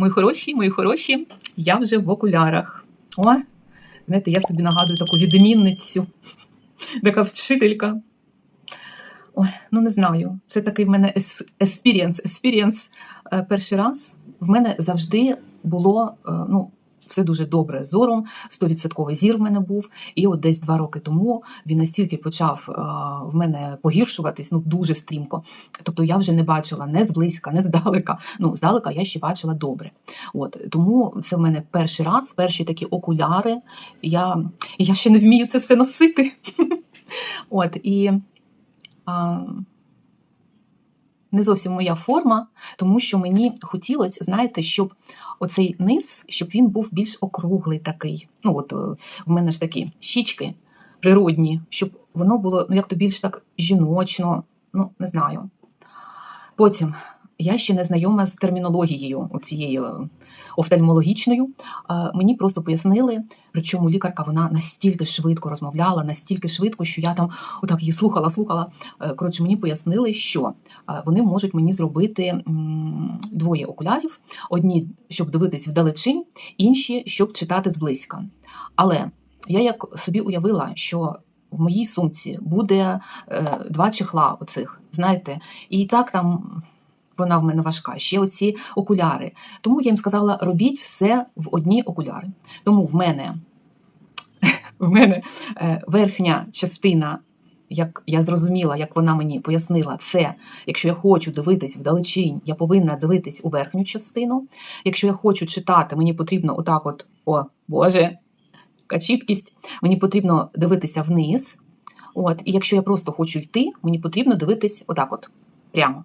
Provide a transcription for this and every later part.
Мої хороші, мої хороші, я вже в окулярах. О, знаєте, я собі нагадую таку відмінницю, така вчителька. Ой, ну не знаю. Це такий в мене ес- еспірієнс. Еспірієнс перший раз. В мене завжди було е, ну, все дуже добре з зором, 100% зір в мене був. І от десь два роки тому він настільки почав е, в мене погіршуватись, ну дуже стрімко. Тобто я вже не бачила не зблизька, не здалека. Ну, здалека я ще бачила добре. От тому це в мене перший раз, перші такі окуляри. Я, я ще не вмію це все носити. От і не зовсім моя форма, тому що мені хотілося, знаєте, щоб оцей низ, щоб він був більш округлий такий. Ну, от е, в мене ж такі щічки природні, щоб воно було ну, як то більш так жіночно, ну, не знаю. Потім я ще не знайома з термінологією цією е, офтальмологічною. Е, Мені просто пояснили, причому лікарка вона настільки швидко розмовляла, настільки швидко, що я там отак її слухала, слухала. Е, Коротше, мені пояснили, що вони можуть мені зробити двоє окулярів: одні, щоб дивитись вдалечінь, інші, щоб читати зблизька. Але я як собі уявила, що в моїй сумці буде два чехла оцих, знаєте, і так там. Вона в мене важка, ще оці окуляри. Тому я їм сказала: робіть все в одні окуляри. Тому в мене, в мене е, верхня частина, як я зрозуміла, як вона мені пояснила, це якщо я хочу дивитись вдалечінь, я повинна дивитись у верхню частину. Якщо я хочу читати, мені потрібно отак, от, о Боже, яка чіткість, мені потрібно дивитися вниз. От, і якщо я просто хочу йти, мені потрібно дивитись отак, от, прямо.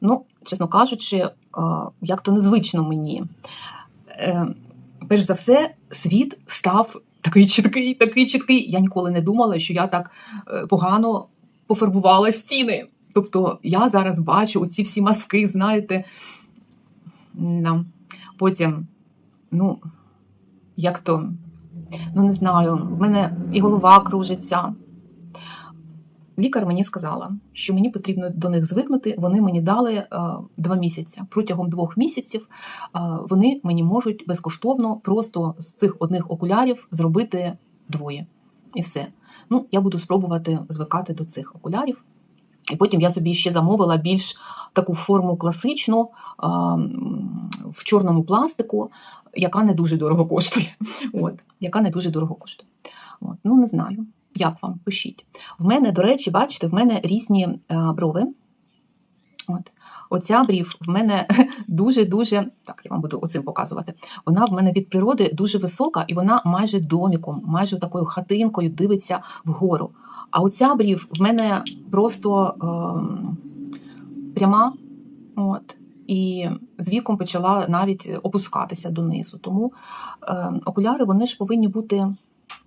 Ну, чесно кажучи, як то незвично мені. Е, Перш за все, світ став такий чіткий, такий чіткий. Я ніколи не думала, що я так е, погано пофарбувала стіни. Тобто я зараз бачу оці всі маски, знаєте. Потім, ну, як то, ну не знаю, в мене і голова кружиться. Лікар мені сказала, що мені потрібно до них звикнути. Вони мені дали е, два місяці. Протягом двох місяців е, вони мені можуть безкоштовно просто з цих одних окулярів зробити двоє. І все. Ну, я буду спробувати звикати до цих окулярів. І потім я собі ще замовила більш таку форму класичну е, в чорному пластику, яка не дуже дорого коштує. От, яка не дуже дорого коштує. От, ну, не знаю. Як вам пишіть? В мене, до речі, бачите, в мене різні е, брови. От. Оця брів в мене дуже-дуже, так, я вам буду оцим показувати. Вона в мене від природи дуже висока, і вона майже доміком, майже такою хатинкою дивиться вгору. А оця брів в мене просто ем, пряма. От. І з віком почала навіть опускатися донизу. Тому е, окуляри вони ж повинні бути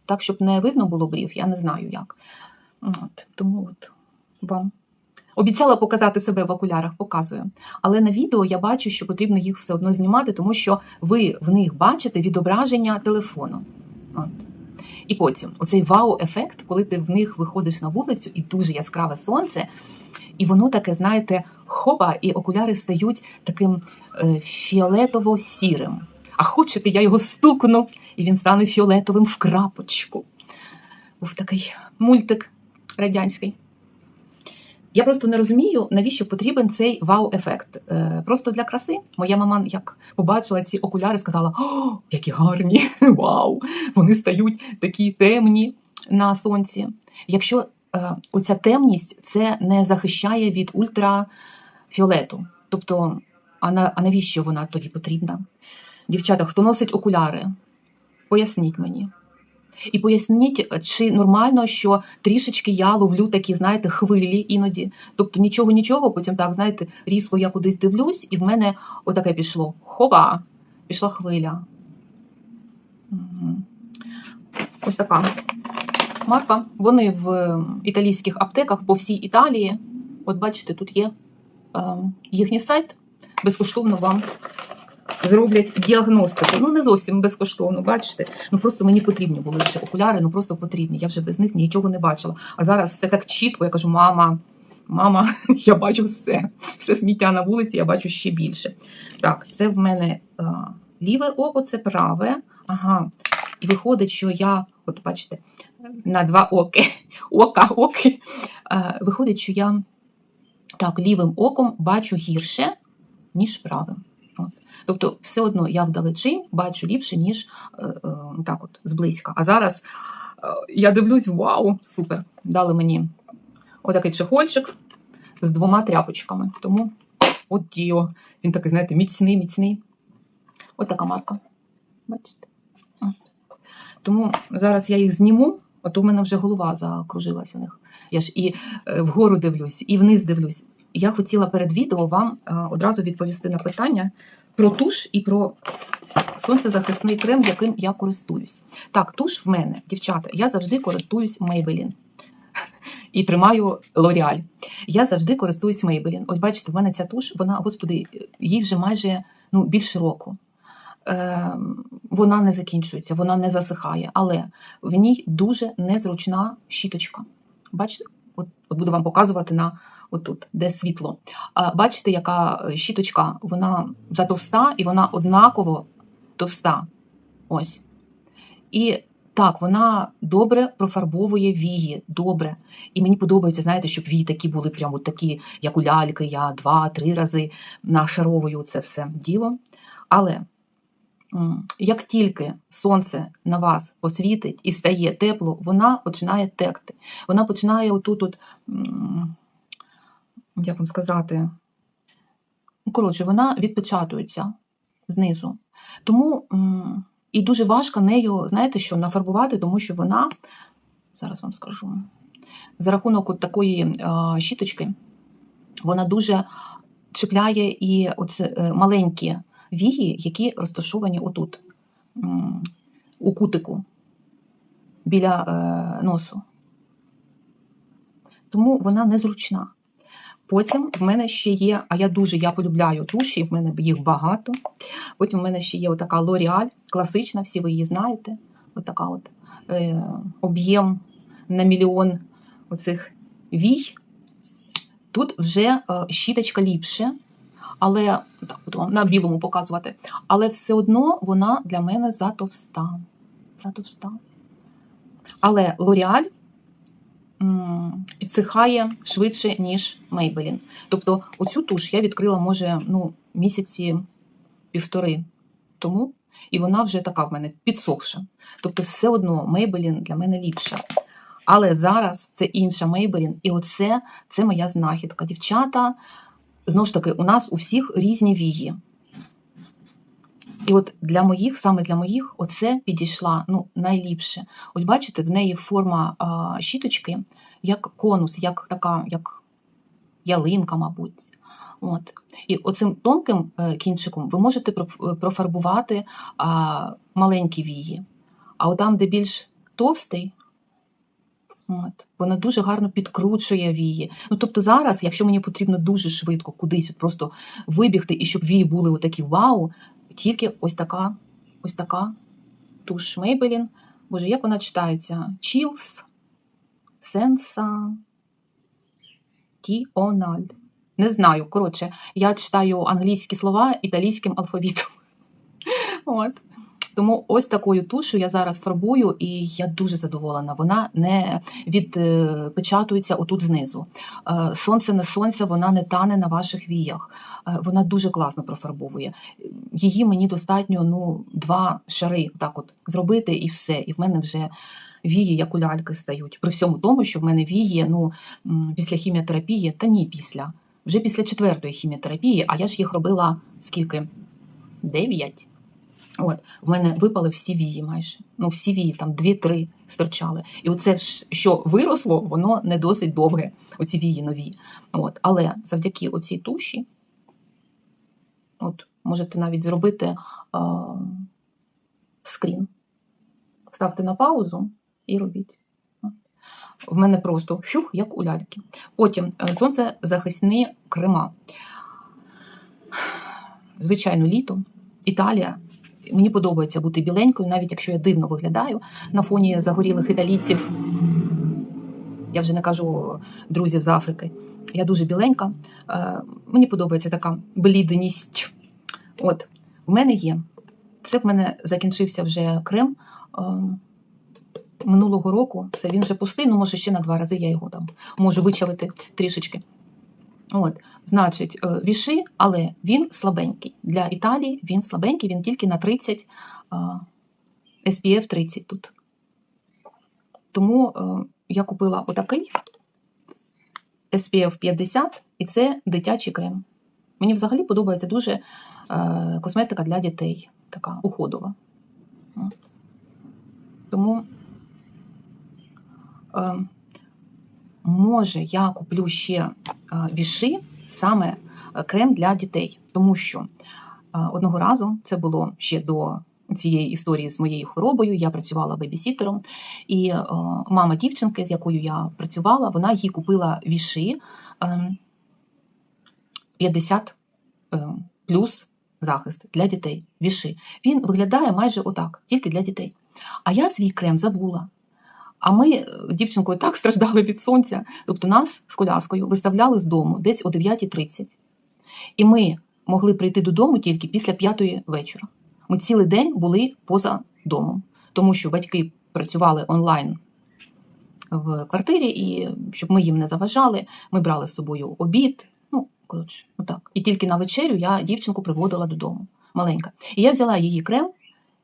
так, щоб не видно було брів, я не знаю як. От, тому от вам обіцяла показати себе в окулярах, показую. Але на відео я бачу, що потрібно їх все одно знімати, тому що ви в них бачите відображення телефону. От. І потім оцей вау-ефект, коли ти в них виходиш на вулицю і дуже яскраве сонце, і воно таке, знаєте, хопа, і окуляри стають таким е, фіолетово-сірим. А хочете, я його стукну, і він стане фіолетовим в крапочку. Був такий мультик радянський. Я просто не розумію, навіщо потрібен цей вау-ефект. Е, просто для краси. Моя мама, як побачила ці окуляри, сказала: О, які гарні! Вау! Вони стають такі темні на сонці. Якщо е, оця темність це не захищає від ультрафіолету. Тобто, а, на, а навіщо вона тоді потрібна? Дівчата, хто носить окуляри, поясніть мені. І поясніть, чи нормально, що трішечки я ловлю такі, знаєте, хвилі іноді. Тобто нічого, нічого, потім так, знаєте, різко я кудись дивлюсь, і в мене отаке пішло. Хопа! Пішла хвиля. Ось така марка. Вони в італійських аптеках по всій Італії. От бачите, тут є е, їхній сайт. Безкоштовно вам зроблять діагностику. Ну, не зовсім безкоштовно, бачите. Ну просто мені потрібні були ще окуляри, ну просто потрібні. Я вже без них нічого не бачила. А зараз все так чітко, я кажу, мама, мама, я бачу все. Все сміття на вулиці, я бачу ще більше. Так, це в мене е, ліве око, це праве. Ага. І виходить, що я, от бачите, на два оки, ока, оки. Е, виходить, що я так, лівим оком бачу гірше, ніж правим. Тобто, все одно я вдалечінь бачу ліпше, ніж е, е, так от, зблизька. А зараз е, я дивлюсь, вау, супер! Дали мені отакий чехольчик з двома тряпочками. Тому от діо. Він такий, знаєте, міцний, міцний. От така марка. Бачите? Тому зараз я їх зніму, а то в мене вже голова закружилася в них. Я ж і вгору дивлюсь, і вниз дивлюсь. Я хотіла перед відео вам е, одразу відповісти на питання про туш і про сонцезахисний крем, яким я користуюсь. Так, туш в мене, дівчата, я завжди користуюсь Maybelline. І тримаю L'Oreal. Я завжди користуюсь Maybelline. Ось бачите, в мене ця туш, вона, господи, їй вже майже ну, більше року. Е, вона не закінчується, вона не засихає, але в ній дуже незручна щіточка. Бачите, от, от буду вам показувати на отут, де світло. А бачите, яка е, щіточка, вона затовста і вона однаково товста. Ось. І так, вона добре профарбовує вії, добре. І мені подобається, знаєте, щоб вії такі були прямо такі, як у ляльки. Я два-три рази нашаровую це все діло. Але як тільки сонце на вас посвітить і стає тепло, вона починає текти. Вона починає отут, от, м, як вам сказати, ну, коротше, вона відпечатується знизу. Тому і дуже важко нею, знаєте що, нафарбувати, тому що вона, зараз вам скажу, за рахунок от такої е, щіточки, вона дуже чіпляє і оце, е, маленькі вії, які розташовані отут, у кутику біля е, носу. Тому вона незручна. Потім в мене ще є, а я дуже я полюбляю туші, в мене їх багато. Потім в мене ще є отака L'Oreal, класична, всі ви її знаєте. Отака от е, об'єм на мільйон оцих вій. Тут вже е, щіточка ліпше, але так, буду вам на білому показувати. Але все одно вона для мене затовста. Затовста. Але м, підсихає швидше, ніж Maybelline. Тобто оцю туш я відкрила, може, ну, місяці півтори тому, і вона вже така в мене підсохша. Тобто, все одно Maybelline для мене ліпша. Але зараз це інша Maybelline, і оце це моя знахідка. Дівчата, знову ж таки, у нас у всіх різні вії. І от для моїх, саме для моїх, оце підійшла ну, найліпше. Ось бачите, в неї форма а, щіточки, як конус, як така, як ялинка, мабуть. От. І оцим тонким е, кінчиком ви можете профарбувати а, маленькі вії. А там, де більш товстий, от, вона дуже гарно підкручує вії. Ну, тобто зараз, якщо мені потрібно дуже швидко кудись от просто вибігти, і щоб вії були отакі вау, тільки ось така, ось така туш Maybelline. Боже, як вона читається? Chills, Sensa, Tional. Не знаю. Коротше, я читаю англійські слова італійським алфавітом. От. Тому ось такою тушу я зараз фарбую, і я дуже задоволена. Вона не відпечатується отут знизу. Е, Сонце на сонце, вона не тане на ваших віях. Е, Вона дуже класно профарбовує. Її мені достатньо ну, два шари так от зробити і все. І в мене вже вії, як у ляльки стають. При всьому тому, що в мене вії ну, після хіміотерапії, та ні, після. Вже після четвертої хіміотерапії, а я ж їх робила скільки? Дев'ять. От, в мене випали всі вії майже. Ну, всі вії, там дві-три стирчали. І оце, що виросло, воно не досить довге, оці вії нові. От, але завдяки оцій туші, от, можете навіть зробити а, скрін. Ставте на паузу і робіть. В мене просто фюх, як у ляльки. Потім е, сонцезахисні крема. Звичайно, літо, Італія. Мені подобається бути біленькою, навіть якщо я дивно виглядаю на фоні загорілих італійців. Я вже не кажу друзів з Африки. Я дуже біленька. Е, Мені подобається така блідність. От, в мене є. Це в мене закінчився вже крем е, минулого року. Це він вже пустий, ну може ще на два рази я його там можу вичавити трішечки. От, значить, е, віши, але він слабенький. Для Італії він слабенький, він тільки на 30 е, SPF 30 тут. Тому е, я купила отакий SPF 50, і це дитячий крем. Мені взагалі подобається дуже е, косметика для дітей, така уходова. Тому, може, я куплю ще е, віши саме е, крем для дітей, тому що е, одного разу це було ще до цієї історії з моєю хворобою. Я працювала бебісітером, і мама дівчинки, з якою я працювала, вона їй купила віши е, 50 е, плюс захист для дітей. Віши. Він виглядає майже отак, тільки для дітей. А я свій крем забула. А ми е, з дівчинкою так страждали від сонця. Тобто нас з коляскою виставляли з дому десь о 9.30. І ми могли прийти додому тільки після п'ятої вечора. Ми цілий день були поза домом, тому що батьки працювали онлайн в квартирі, і щоб ми їм не заважали, ми брали з собою обід. Ну, коротше, отак. І тільки на вечерю я дівчинку приводила додому, маленька. І я взяла її крем,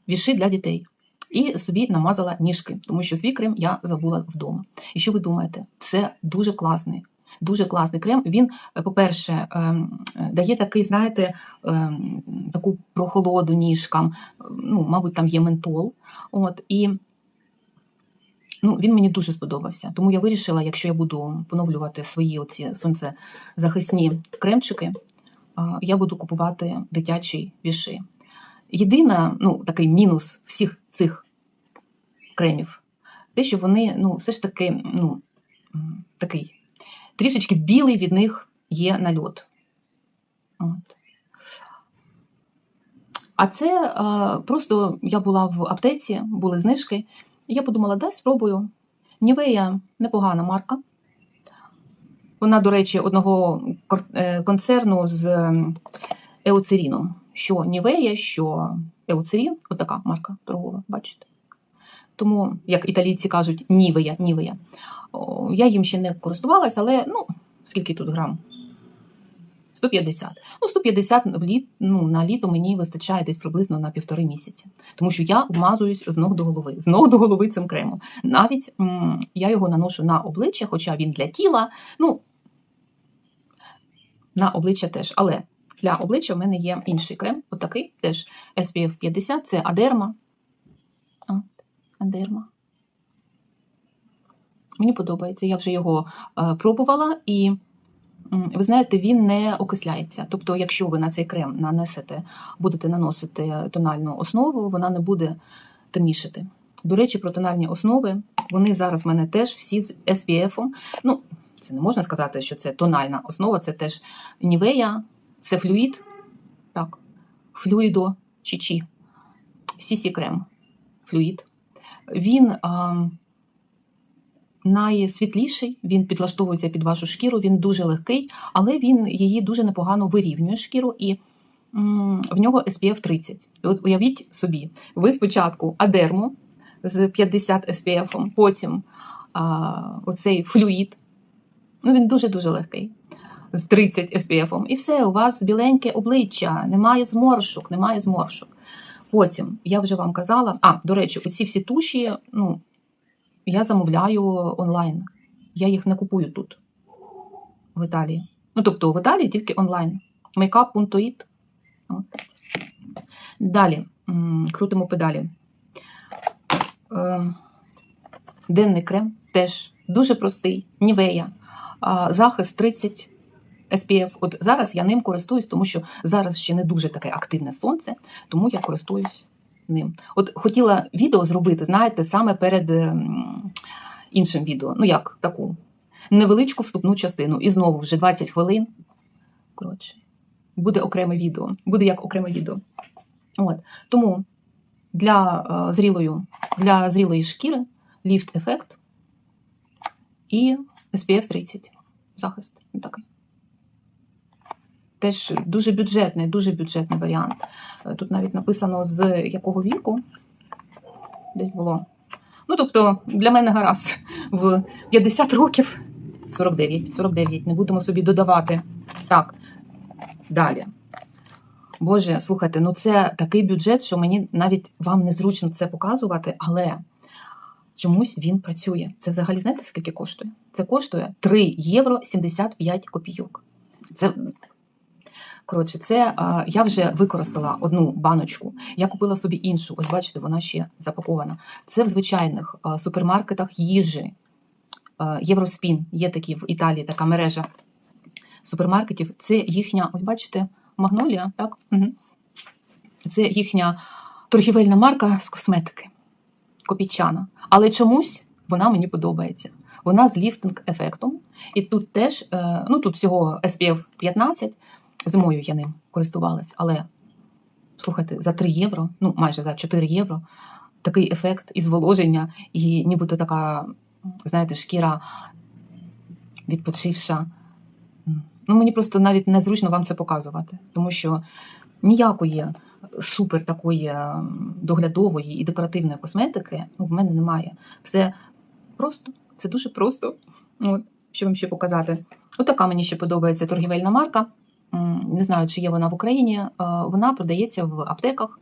віши для дітей. І собі намазала ніжки, тому що свій крем я забула вдома. І що ви думаєте? Це дуже класний, дуже класний крем. Він, е, по-перше, ем, дає такий, знаєте, ем, таку прохолоду ніжкам. Ну, мабуть, там є ментол. От, і ну, він мені дуже сподобався. Тому я вирішила, якщо я буду поновлювати свої оці сонцезахисні кремчики, я буду купувати дитячі віши. Єдина, ну, такий мінус всіх цих кремів, те, що вони, ну, все ж таки, ну, такий трішечки білий від них є нальот. От. А це а, просто я була в аптеці, були знижки, я подумала, дай спробую. Нівея непогана марка. Вона, до речі, одного е, концерну з еоцеріном. Що Нівея, що еоцерін, отака марка торгова, бачите. Тому, як італійці кажуть, нівея, нівея. Я їм ще не користувалася, але ну, скільки тут грам? 150. Ну, 150 в літ, ну, на літо мені вистачає десь приблизно на півтори місяці. Тому що я вмазуюсь з ног до голови, з ног до голови цим кремом. Навіть м, я його наношу на обличчя, хоча він для тіла, ну, на обличчя теж. Але для обличчя в мене є інший крем, отакий теж SPF 50, це Адерма. От, Адерма. Мені подобається, я вже його е, пробувала і. Ви знаєте, він не окисляється. Тобто, якщо ви на цей крем нанесете, будете наносити тональну основу, вона не буде темнішити. До речі, про тональні основи вони зараз в мене теж всі з SPF. Ну, це не можна сказати, що це тональна основа, це теж Нівея, це флюїд, так, флюїдо Чічі, CC крем, флюїд. Він а, найсвітліший, він підлаштовується під вашу шкіру, він дуже легкий, але він її дуже непогано вирівнює шкіру і м, в нього SPF 30. І от уявіть собі, ви спочатку адерму з 50 SPF, потім а, оцей флюїд, ну він дуже-дуже легкий. З 30 SPF, і все, у вас біленьке обличчя, немає зморшок, немає зморшок. Потім, я вже вам казала, а, до речі, оці всі туші, ну, я замовляю онлайн. Я їх не купую тут, в Італії. Ну, тобто в Італії тільки онлайн. Makeup.it. Далі крутимо педалі. Е, денний крем теж дуже простий, нівея. Захист 30 SPF. От зараз я ним користуюсь, тому що зараз ще не дуже таке активне сонце, тому я користуюсь ним. От хотіла відео зробити, знаєте, саме перед ем, іншим відео. Ну як таку невеличку вступну частину. І знову вже 20 хвилин. Коротше, буде окреме відео. Буде як окреме відео. От. Тому для, е, зрілою, для зрілої шкіри ліфт ефект і SPF 30. захист. Він такий. Теж дуже бюджетний, дуже бюджетний варіант. Е, Тут навіть написано з якого віку. Десь було. Ну, тобто, для мене гаразд в 50 років 49, 49, не будемо собі додавати. Так, далі. Боже, слухайте, ну це такий бюджет, що мені навіть вам незручно це показувати, але чомусь він працює. Це взагалі знаєте, скільки коштує? Це коштує 3 євро 75 копійок. Це коротше, це я вже використала одну баночку. Я купила собі іншу. Ось бачите, вона ще запакована. Це в звичайних супермаркетах їжі. Євроспін є такі в Італії така мережа супермаркетів. Це їхня, ось бачите, магнолія, так? Угу. Це їхня торгівельна марка з косметики. Копійчана. Але чомусь вона мені подобається. Вона з ліфтинг-ефектом. І тут теж, е, ну тут всього SPF 15. Зимою я ним користувалась, але слухайте, за 3 євро, ну майже за 4 євро, такий ефект і зволоження, і нібито така, знаєте, шкіра відпочивша. Ну, мені просто навіть незручно вам це показувати, тому що ніякої супер такої ем, доглядової і декоративної косметики ну, в мене немає. Все просто, це дуже просто. От, що вам ще показати? Отака мені ще подобається торгівельна марка. Не знаю, чи є вона в Україні. Е, Вона продається в аптеках.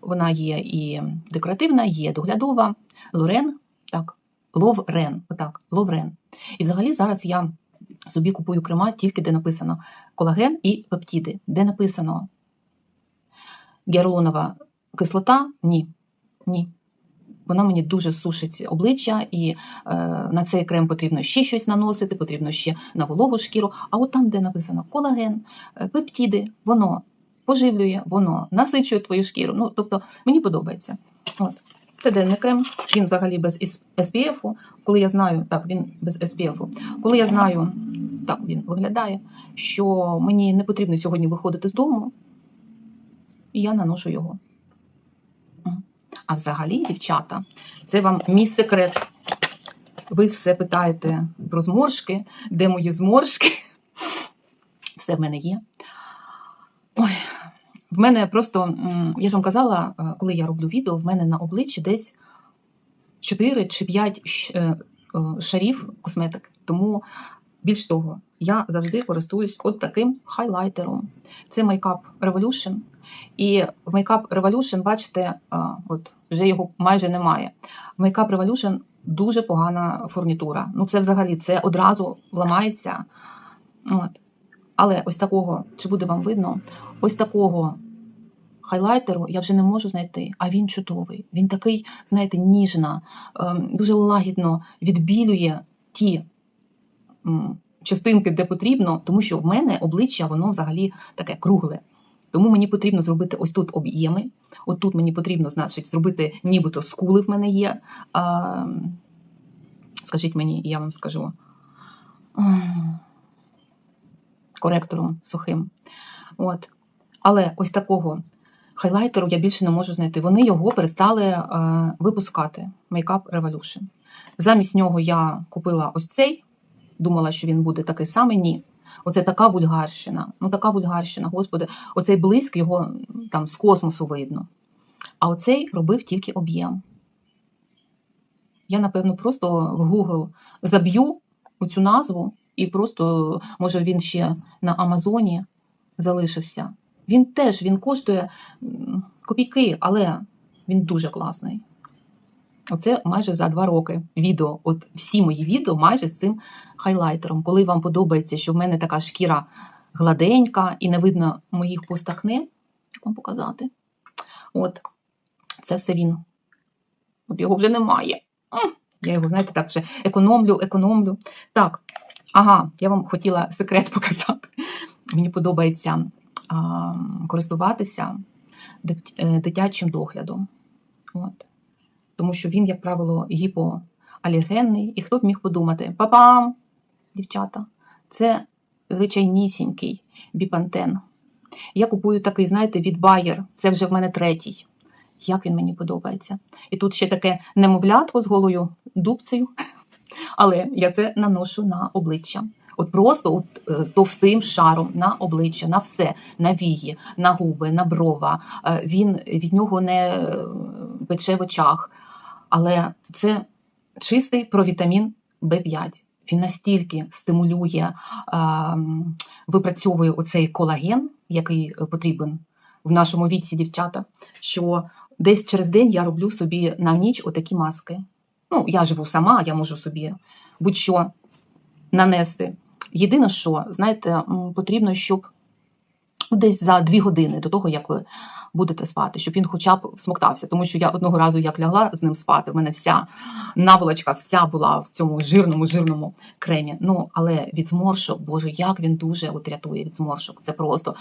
Вона є і декоративна, є доглядова. Лорен, так, Ловрен, отак, Ловрен. І взагалі зараз я собі купую крема тільки де написано колаген і пептиди. Де написано гіалуронова кислота? Ні. Ні. Вона мені дуже сушить обличчя, і е, на цей крем потрібно ще щось наносити, потрібно ще на вологу шкіру. А от там, де написано колаген, е, пептиди, воно поживлює, воно насичує твою шкіру. Ну, тобто мені подобається. От. Це денний крем, він взагалі без SPF. Коли я знаю, так, він без SPF. Коли я знаю, так він виглядає, що мені не потрібно сьогодні виходити з дому, і я наношу його. А взагалі, дівчата, це вам мій секрет. Ви все питаєте про зморшки, де мої зморшки. Все в мене є. Ой, в мене просто, я ж вам казала, е, коли я роблю відео, в мене на обличчі десь 4 чи 5 щ- е, е, шарів косметики. Тому більш того, я завжди користуюсь от таким хайлайтером. Це Makeup Revolution. І в Makeup Revolution, бачите, от вже його майже немає. В Makeup Revolution дуже погана фурнітура. Ну, це взагалі це одразу ламається. От. Але ось такого, чи буде вам видно, ось такого хайлайтеру я вже не можу знайти, а він чудовий. Він такий, знаєте, ніжно, ем, дуже лагідно відбілює ті частинки, де потрібно, тому що в мене обличчя воно взагалі таке кругле. Тому мені потрібно зробити ось тут об'єми. От тут мені потрібно, значить, зробити нібито скули в мене є. А, скажіть мені, я вам скажу. Коректором сухим. От. Але ось такого хайлайтеру я більше не можу знайти. Вони його перестали е, випускати. Makeup Revolution. Замість нього я купила ось цей. Думала, що він буде такий самий. Ні. Оце така вульгарщина. Ну така вульгарщина, господи, оцей блиск його там з космосу видно. А оцей робив тільки об'єм. Я, напевно, просто в Google заб'ю цю назву, і просто, може, він ще на Амазоні залишився. Він теж він коштує копійки, але він дуже класний. Оце майже за два роки відео. От всі мої відео майже з цим хайлайтером. Коли вам подобається, що в мене така шкіра гладенька і не видно моїх постакне, як вам показати? От, це все він. От його вже немає. Я його, знаєте, так вже економлю, економлю. Так, ага, я вам хотіла секрет показати. Мені подобається а, користуватися е, дитячим доглядом. От. Тому що він, як правило, гіпоалергенний. І хто б міг подумати, папам, дівчата, це звичайнісінький біпантен. Я купую такий, знаєте, від Bayer. Це вже в мене третій. Як він мені подобається. І тут ще таке немовлятко з голою дубцею, але я це наношу на обличчя. От просто от, е, товстим шаром на обличчя, на все, на вії, на губи, на брова. Е, Він від нього не е, пече в очах. Але це чистий провітамін Б5. Він настільки стимулює, ем, випрацьовує оцей колаген, який е, потрібен в нашому віці, дівчата, що десь через день я роблю собі на ніч отакі маски. Ну, я живу сама, я можу собі будь-що нанести. Єдине, що, знаєте, потрібно, щоб десь за дві години до того, як ви будете спати, щоб він хоча б смоктався. Тому що я одного разу як лягла з ним спати, в мене вся наволочка вся була в цьому жирному, жирному кремі. Ну, але від зморшок, боже, як він дуже от рятує від зморшок. Це просто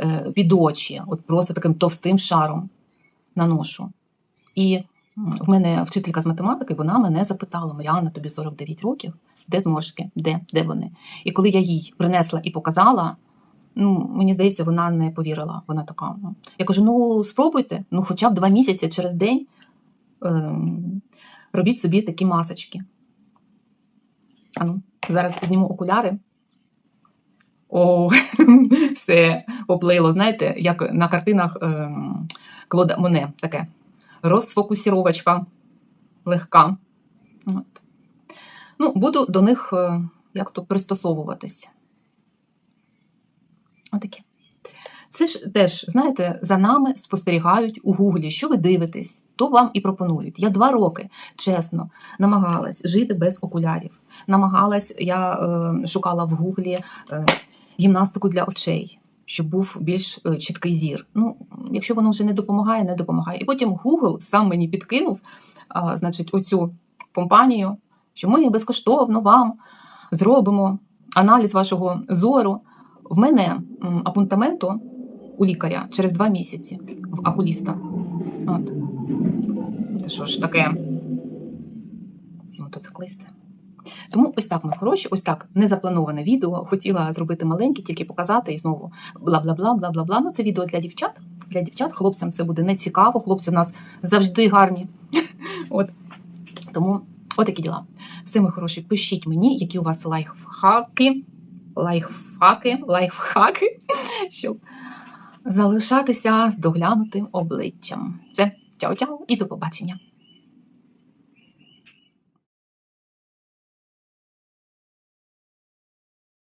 е, під очі, от просто таким товстим шаром наношу. І в мене вчителька з математики, вона мене запитала: Маріанна, тобі 49 років, де зморшки? Де? Де вони? І коли я їй принесла і показала, ну, мені здається, вона не повірила. Вона така. ну. Я кажу: ну спробуйте, ну хоча б два місяці через день ем, робіть собі такі масочки. А ну, зараз зніму окуляри. О, все поплило. Знаєте, як на картинах ем, Клода Моне таке. Розфокусіровочка легка. От. Ну, буду до них е, як то пристосовуватись. Отакі. Це ж теж, знаєте, за нами спостерігають у Гуглі, що ви дивитесь, то вам і пропонують. Я два роки, чесно, намагалась жити без окулярів. Намагалась, я е, шукала в Гуглі е, гімнастику для очей, щоб був більш е, чіткий зір. Ну, якщо воно вже не допомагає, не допомагає. І потім Google сам мені підкинув, а, значить, оцю компанію, що ми безкоштовно вам зробимо аналіз вашого зору. В мене апунтаменту у лікаря через два місяці в окуліста. От. Це що ж таке? Ці мотоциклисти. Тому ось так, мої хороші, ось так незаплановане відео. Хотіла зробити маленьке, тільки показати і знову бла-бла-бла, бла-бла-бла. Ну, це відео для дівчат. Для дівчат, хлопцям це буде не цікаво. Хлопці в нас завжди гарні. От. Тому отакі діла. Все, мої хороші, пишіть мені, які у вас лайфхаки, лайфхаки, лайфхаки, щоб залишатися з доглянутим обличчям. Все, чао-чао і до побачення.